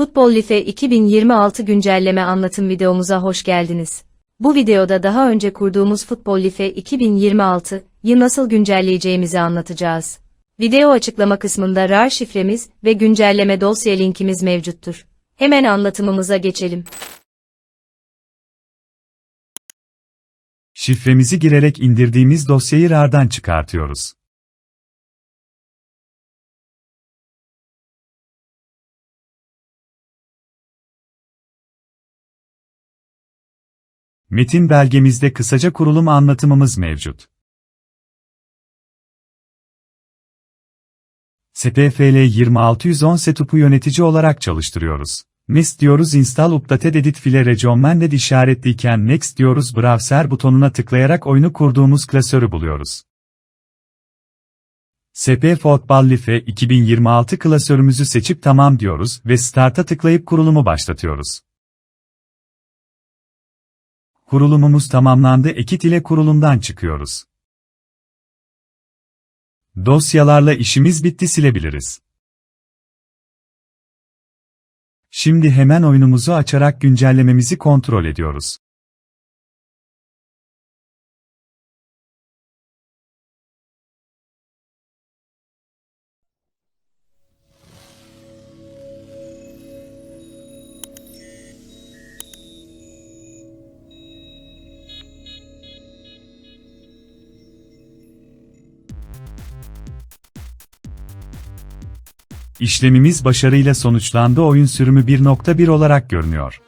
Futbol Life 2026 güncelleme anlatım videomuza hoş geldiniz. Bu videoda daha önce kurduğumuz Futbol Life 2026'yı nasıl güncelleyeceğimizi anlatacağız. Video açıklama kısmında RAR şifremiz ve güncelleme dosya linkimiz mevcuttur. Hemen anlatımımıza geçelim. Şifremizi girerek indirdiğimiz dosyayı RAR'dan çıkartıyoruz. Metin belgemizde kısaca kurulum anlatımımız mevcut. SPFL 2610 setup'u yönetici olarak çalıştırıyoruz. Next diyoruz install updated edit file region işaretliyken next diyoruz browser butonuna tıklayarak oyunu kurduğumuz klasörü buluyoruz. SP Football Life 2026 klasörümüzü seçip tamam diyoruz ve start'a tıklayıp kurulumu başlatıyoruz. Kurulumumuz tamamlandı ekit ile kurulumdan çıkıyoruz. Dosyalarla işimiz bitti silebiliriz. Şimdi hemen oyunumuzu açarak güncellememizi kontrol ediyoruz. İşlemimiz başarıyla sonuçlandı oyun sürümü 1.1 olarak görünüyor.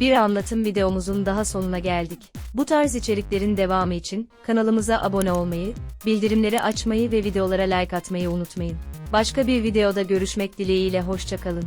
Bir anlatım videomuzun daha sonuna geldik. Bu tarz içeriklerin devamı için kanalımıza abone olmayı, bildirimleri açmayı ve videolara like atmayı unutmayın. Başka bir videoda görüşmek dileğiyle hoşçakalın.